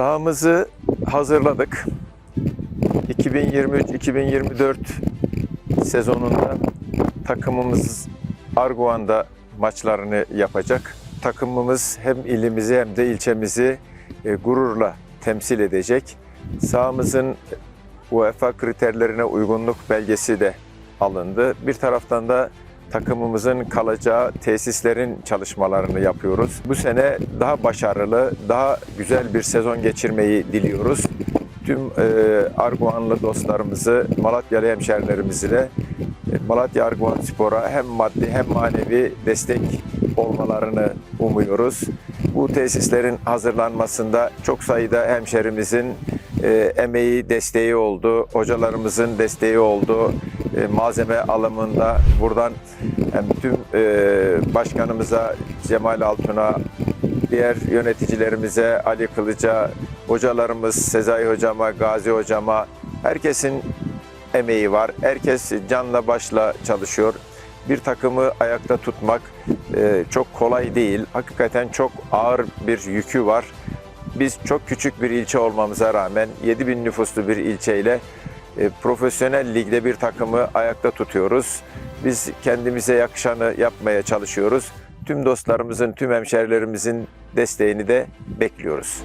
Sahamızı hazırladık. 2023-2024 sezonunda takımımız Arguvan'da maçlarını yapacak. Takımımız hem ilimizi hem de ilçemizi e, gururla temsil edecek. Sahamızın UEFA kriterlerine uygunluk belgesi de alındı. Bir taraftan da takımımızın kalacağı tesislerin çalışmalarını yapıyoruz. Bu sene daha başarılı, daha güzel bir sezon geçirmeyi diliyoruz. Tüm e, Arguvanlı dostlarımızı, Malatyalı hemşerilerimizi de e, Malatya Arguvan Spor'a hem maddi hem manevi destek olmalarını umuyoruz. Bu tesislerin hazırlanmasında çok sayıda hemşerimizin e, emeği, desteği oldu, hocalarımızın desteği oldu. E, malzeme alımında buradan hem tüm e, başkanımıza Cemal Altun'a, diğer yöneticilerimize Ali Kılıç'a, hocalarımız Sezai Hocama, Gazi Hocama, herkesin emeği var. Herkes canla başla çalışıyor. Bir takımı ayakta tutmak e, çok kolay değil. Hakikaten çok ağır bir yükü var. Biz çok küçük bir ilçe olmamıza rağmen 7 bin nüfuslu bir ilçeyle profesyonel ligde bir takımı ayakta tutuyoruz. Biz kendimize yakışanı yapmaya çalışıyoruz. Tüm dostlarımızın, tüm hemşerilerimizin desteğini de bekliyoruz.